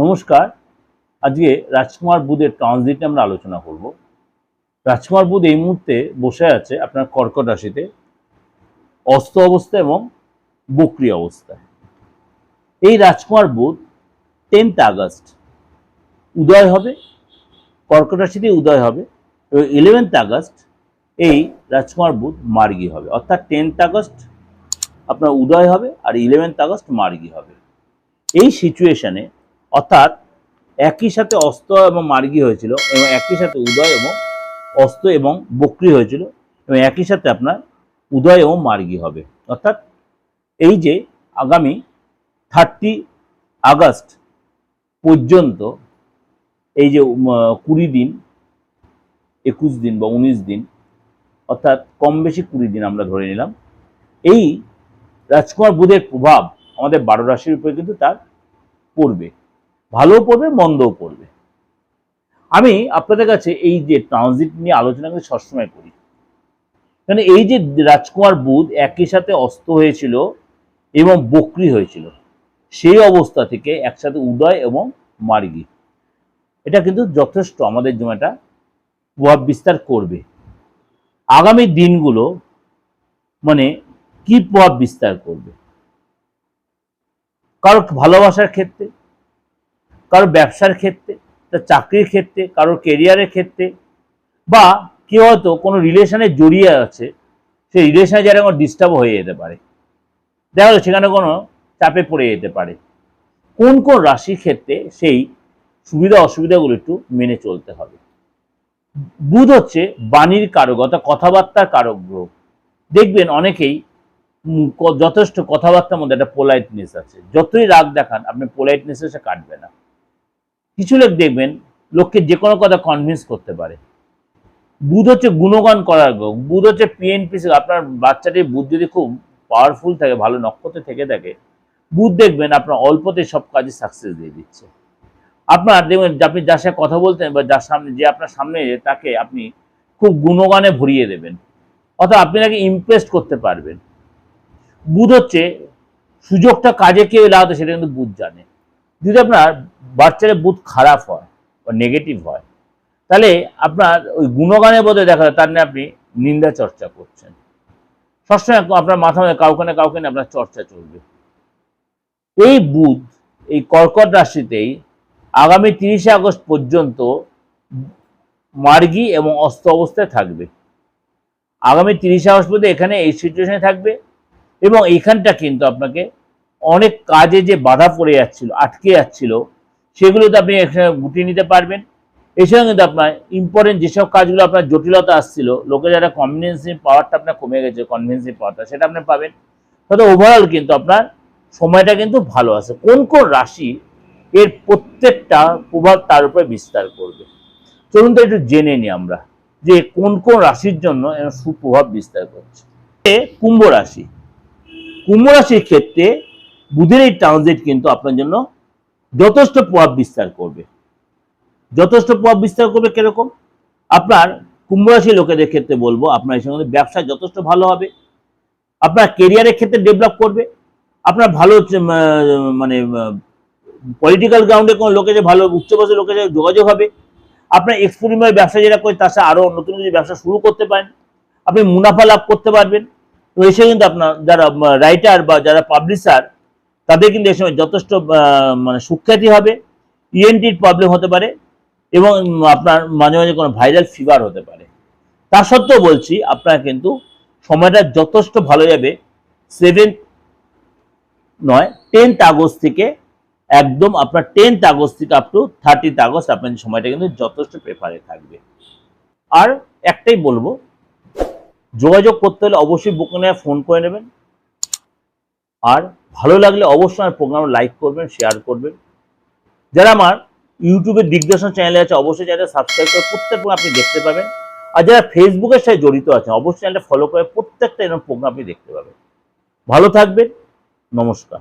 নমস্কার। আজকে রাজকুমার বুধের ট্রানজিট আমরা আলোচনা করব। রাজকুমার বুধ এই মুহূর্তে বসে আছে আপনার কর্কট রাশিতে, অস্ত অবস্থা এবং বক্রি অবস্থায়। এই রাজকুমার বুধ টেন্থ আগস্ট, উদয় হবে, কর্কট রাশিতে উদয় হবে এবং ইলেভেন্থ আগস্ট এই রাজকুমার বুধ মার্গী হবে। অর্থাৎ টেন্থ আগস্ট আপনার উদয় হবে আর ইলেভেন্থ আগস্ট মার্গী হবে। এই সিচুয়েশনে অর্থাৎ একই সাথে অস্ত এবং মার্গী হয়েছিল এবং একই সাথে উদয় এবং অস্ত এবং বক্রি হয়েছিল এবং একই সাথে আপনার উদয় এবং মার্গী হবে। অর্থাৎ এই যে আগামী থার্টি আগস্ট পর্যন্ত এই যে কুড়ি দিন, একুশ দিন বা উনিশ দিন, অর্থাৎ কম বেশি কুড়ি দিন আমরা ধরে নিলাম, এই রাজকুমার বুধের প্রভাব আমাদের বারো রাশির উপরে কিন্তু তার পড়বে। ভালোও পড়বে, মন্দও পড়বে। আমি আপনাদের কাছে এই যে ট্রানজিট নিয়ে আলোচনা কিন্তু সবসময় করি। কারণ এই যে রাজকুমার বুধ একই সাথে অস্ত হয়েছিল এবং বক্রি হয়েছিল, সেই অবস্থা থেকে একসাথে উদয় এবং মার্গী। এটা কিন্তু যথেষ্ট আমাদের জন্য একটা প্রভাব বিস্তার করবে। আগামী দিনগুলো মানে কি প্রভাব বিস্তার করবে? কারও ভালোবাসার ক্ষেত্রে কারও ব্যবসার ক্ষেত্রে, তার চাকরির ক্ষেত্রে, কারও কেরিয়ারের ক্ষেত্রে, বা কেউ হয়তো কোনো রিলেশনে জড়িয়ে আছে, সেই রিলেশনে যারা কোনো ডিস্টার্ব হয়ে যেতে পারে। দেখা গেলো সেখানে কোনো চাপে পড়ে যেতে পারে। কোন কোন রাশির ক্ষেত্রে সেই সুবিধা অসুবিধাগুলো একটু মেনে চলতে হবে। বুধ হচ্ছে বাণীর কারক, অর্থাৎ কথাবার্তার কারক গ্রহ। দেখবেন অনেকেই যথেষ্ট কথাবার্তার মধ্যে একটা পোলাইটনেস আছে। যতই রাগ দেখান, আপনি পোলাইটনেসে সে কাটবে না। কিছু লোক দেখবেন, লোককে যে কোনো কথা কনভিন্স করতে পারে। বুধ হচ্ছে গুণগান করার গ্রহ, বুধ হচ্ছে পিএনপিসি আপনার বাচ্চাটির বুধ যদি খুব পাওয়ারফুল থাকে, ভালো নক্ষত্রে থেকে থাকে, বুধ দেখবেন আপনার অল্পতে সব কাজে সাকসেস দিয়ে দিচ্ছে। আপনার দেখবেন আপনি যার সাথে কথা বলতেন বা যার সামনে, যে আপনার সামনে তাকে আপনি খুব গুণগানে ভরিয়ে দেবেন। অর্থাৎ আপনি তাকে ইমপ্রেস করতে পারবেন। বুধ হচ্ছে সুযোগটা কাজে কেউ লাগাতে সেটা কিন্তু বুধ জানে। যদি আপনার বাচ্চার বুধ খারাপ হয় বা নেগেটিভ হয়। তাহলে আপনার ওই গুণগানের বদলে দেখা যায়, তার নিয়ে আপনি নিন্দা চর্চা করছেন। সবসময় আপনার মাথা মধ্যে কাউকে না কাউকে না আপনার চর্চা চলবে। এই বুধ, এই কর্কট রাশিতেই আগামী তিরিশে আগস্ট পর্যন্ত মার্গী এবং অস্ত অবস্থায় থাকবে। আগামী তিরিশে আগস্ট পর্যন্ত এখানে এই সিচুয়েশনে থাকবে এবং এইখানটা কিন্তু আপনাকে অনেক কাজে যে বাধা পড়ে যাচ্ছিল, আটকে যাচ্ছিল সেগুলোতে আপনি এখানে গুটিয়ে নিতে পারবেন। এছাড়া কিন্তু আপনার ইম্পর্টেন্ট যেসব কাজগুলো আপনার জটিলতা আসছিল লোকে যারা কনভিনেন্সিং পাওয়ারটা আপনার কমে গেছে কনভিনেন্সিং পাওয়ারটা সেটা আপনি পাবেন। তবে ওভারঅল কিন্তু আপনার সময়টা কিন্তু ভালো আছে। কোন কোন রাশি এর প্রত্যেকটা প্রভাব তার উপরে বিস্তার করবে? চলুন তো একটু জেনে নিই আমরা যে কোন কোন রাশির জন্য এর সুপ্রভাব বিস্তার করছে। কুম্ভ রাশি। কুম্ভ রাশির ক্ষেত্রে বুধের এই ট্রানজিট কিন্তু আপনার জন্য যথেষ্ট প্রভাব বিস্তার করবে। যথেষ্ট প্রভাব বিস্তার করবে কীরকম? আপনার কুম্ভ রাশির লোকেদের ক্ষেত্রে বলব, আপনার এই সঙ্গে ব্যবসা যথেষ্ট ভালো হবে। আপনার কেরিয়ারের ক্ষেত্রে ডেভেলপ করবে। আপনার ভালো মানে পলিটিক্যাল গ্রাউন্ডে কোনো লোকের যে ভালো উচ্চবসের লোকের সাথে যোগাযোগ হবে। আপনার এক্সপোরিমেন্ট ব্যবসা যেটা করে তার সাথে আরও নতুন কিছু ব্যবসা শুরু করতে পারেন। আপনি মুনাফা লাভ করতে পারবেন। তো এসে কিন্তু আপনার যারা রাইটার বা যারা পাবলিশার তাদের কিন্তু এই সময় যথেষ্ট মানে সুখ্যাতি হবে ইএনটির প্রবলেম হতে পারে এবং আপনার মাঝে মাঝে কোনো ভাইরাল ফিভার হতে পারে। তা সত্ত্বেও বলছি, আপনার কিন্তু সময়টা যথেষ্ট ভালো যাবে। সেভেন্থ নয় টেন্থ আগস্ট থেকে একদম আপনার টেন্থ আগস্ট থেকে আপ টু থার্টিথ আগস্ট আপনার সময়টা কিন্তু যথেষ্ট প্রেফারে থাকবে। আর একটাই বলব, যোগাযোগ করতে হলে অবশ্যই বুকে নেওয়া ফোন করে নেবেন। আর ভালো লাগলে অবশ্যই আমার প্রোগ্রাম লাইক করবেন শেয়ার করবেন। যারা আমার ইউটিউবের দিগদর্শন চ্যানেলে আছে, অবশ্যই চ্যানেলটা সাবস্ক্রাইব করে প্রত্যেক প্রোগ্রাম আপনি দেখতে পাবেন। আর যারা ফেসবুকের সাথে জড়িত আছেন, অবশ্যই চ্যানেলটা ফলো করে প্রত্যেকটা এরকম প্রোগ্রাম আপনি দেখতে পাবেন। ভালো থাকবেন, নমস্কার।